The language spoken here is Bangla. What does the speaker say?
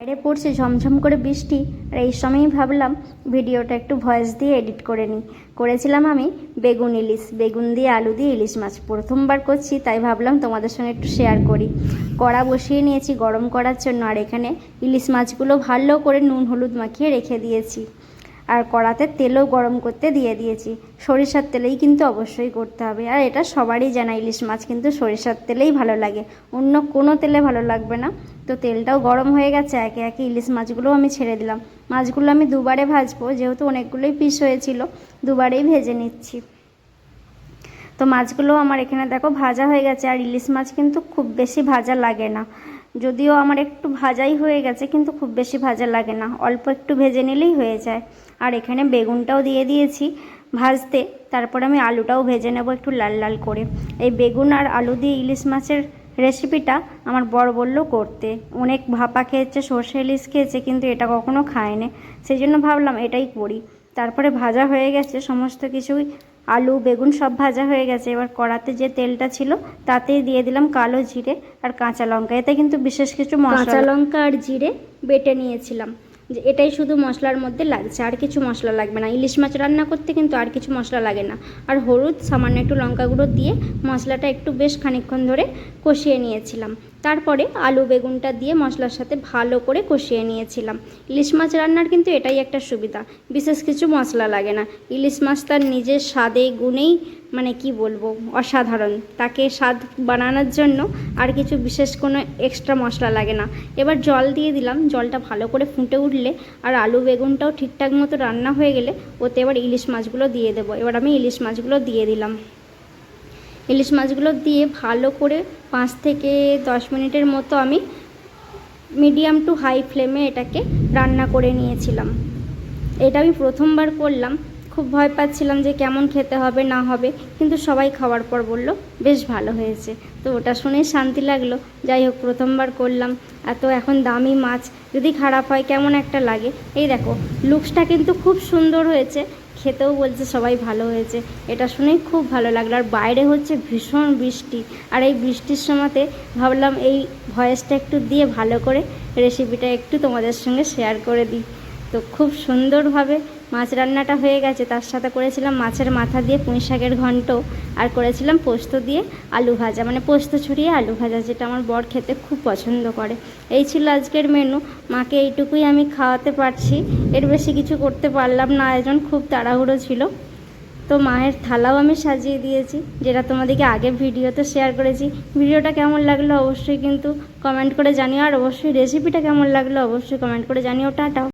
বাইরে পড়ছে ঝমঝম করে বৃষ্টি। আর এই সময়ই ভাবলাম ভিডিওটা একটু ভয়েস দিয়ে এডিট করে নিই। করেছিলাম আমি বেগুন ইলিশ, বেগুন দিয়ে আলু দিয়ে ইলিশ মাছ। প্রথমবার করছি, তাই ভাবলাম তোমাদের সঙ্গে একটু শেয়ার করি। কড়া বসিয়ে নিয়েছি গরম করার জন্য, আর এখানে ইলিশ মাছগুলো ভালো করে নুন, হলুদ মাখিয়ে রেখে দিয়েছি। আর কড়াতে তেলও গরম করতে দিয়ে দিয়েছি। সরিষার তেলেই কিন্তু অবশ্যই করতে হবে। আর এটা সবারই জানা ইলিশ মাছ, কিন্তু সরিষার তেলেই ভালো লাগে। অন্য কোনো তেলে ভালো লাগবে না। তো তেলটাও গরম হয়ে গেছে, একে একে ইলিশ মাছগুলোও আমি ছেড়ে দিলাম। মাছগুলো আমি দুবারে ভাজবো, যেহেতু অনেকগুলোই পিস হয়েছিল, দুবারেই ভেজে নিচ্ছি। তো মাছগুলো আমার এখানে দেখো ভাজা হয়ে গেছে, আর ইলিশ মাছ কিন্তু খুব বেশি ভাজা লাগে না। যদিও আমার একটু ভাজাই হয়ে গেছে, কিন্তু খুব বেশি ভাজা লাগে না। অল্প একটু ভেজে নিলেই হয়ে যায়। আর এখানে বেগুনটাও দিয়ে দিয়েছি ভাজতে। তারপর আমি আলুটাও ভেজে নেব একটু লাল লাল করে। এই বেগুন আর আলু দিয়ে ইলিশ মাছের রেসিপিটা আমার বড় বলল করতে। অনেক ভাপা খেয়েছে, সর্ষে ইলিশ খেয়েছে, কিন্তু এটা কখনো খায়নি। সেই জন্য ভাবলাম এটাই করি। তারপরে ভাজা হয়ে গেছে, সমস্ত কিছুই আলু, বেগুন সব ভাজা হয়ে গেছে। এবার কড়াতে যে তেলটা ছিল, তাতেই দিয়ে দিলাম কালো জিরে আর কাঁচা লঙ্কা। এতে কিন্তু বিশেষ কিছু কাঁচা লঙ্কা আর জিরে বেটে নিয়েছিলাম। যে এটাই শুধু মশলার মধ্যে লাগছে, আর কিছু মশলা লাগবে না। ইলিশ মাছ রান্না করতে কিন্তু আর কিছু মশলা লাগে না। আর হলুদ, সামান্য একটু লঙ্কা গুঁড়ো দিয়ে মশলাটা একটু বেশ খানিকক্ষণ ধরে কষিয়ে নিয়েছিলাম। তারপরে আলু বেগুনটা দিয়ে মশলার সাথে ভালো করে কষিয়ে নিয়েছিলাম। ইলিশ মাছ রান্নার কিন্তু এটাই একটা সুবিধা। বিশেষ কিছু মশলা লাগে না। ইলিশ মাছ তার নিজের স্বাদে, গুণেই মানে কি বলব, অসাধারণ। তাকে স্বাদ বানানোর জন্য আর কিছু বিশেষ কোনো এক্সট্রা মশলা লাগে না। এবার জল দিয়ে দিলাম, জলটা ভালো করে ফুটে উঠলে আর আলু বেগুনটাও ঠিকঠাক মতো রান্না হয়ে গেলে ওতে এবার ইলিশ মাছগুলো দিয়ে দেবো। এবার আমি ইলিশ মাছগুলো দিয়ে দিলাম। ইলিশ মাছগুলো দিয়ে ভালো করে পাঁচ থেকে দশ মিনিটের মতো আমি মিডিয়াম টু হাই ফ্লেমে এটাকে রান্না করে নিয়েছিলাম। এটা আমি প্রথমবার করলাম। খুব ভয় পাচ্ছিলাম যে কেমন খেতে হবে, না হবে। কিন্তু সবাই খাওয়ার পর বলল, বেশ ভালো হয়েছে। তো ওটা শুনেই শান্তি লাগল। যাই হোক, প্রথমবার করলাম। এত এখন দামি মাছ, যদি খারাপ হয় কেমন একটা লাগে। এই দেখো, লুকসটা কিন্তু খুব সুন্দর হয়েছে। খেতেও বলছে সবাই ভালো হয়েছে। এটা শুনেই খুব ভালো লাগল। আর বাইরে হচ্ছে ভীষণ বৃষ্টি। আর এই বৃষ্টির সময়তে ভাবলাম এই ভয়েসটা একটু দিয়ে ভালো করে রেসিপিটা একটু তোমাদের সঙ্গে শেয়ার করে দিই। তো খুব সুন্দরভাবে মাছ রান্নাটা হয়ে গেছে। তার সাথে করেছিলাম মাছের মাথা দিয়ে পুঁই শাকের ঘন্ট আর করেছিলাম পোস্ত দিয়ে আলু ভাজা। মানে পোস্ত ছড়িয়ে আলু ভাজা, যেটা আমার বর খেতে খুব পছন্দ করে। এই ছিল আজকের মেনু মাকে এইটুকুই আমি খাওয়াতে পারছি। এর বেশি কিছু করতে পারলাম না। আয়োজন খুব তাড়াহুড়ো ছিল। তো মায়ের থালাও আমি সাজিয়ে দিয়েছি, যেটা তোমাদেরকে আগে ভিডিওতে শেয়ার করেছি। ভিডিওটা কেমন লাগল অবশ্যই কিন্তু কমেন্ট করে জানিও। আর অবশ্যই রেসিপিটা কেমন লাগল অবশ্যই কমেন্ট করে জানিও। টাটা।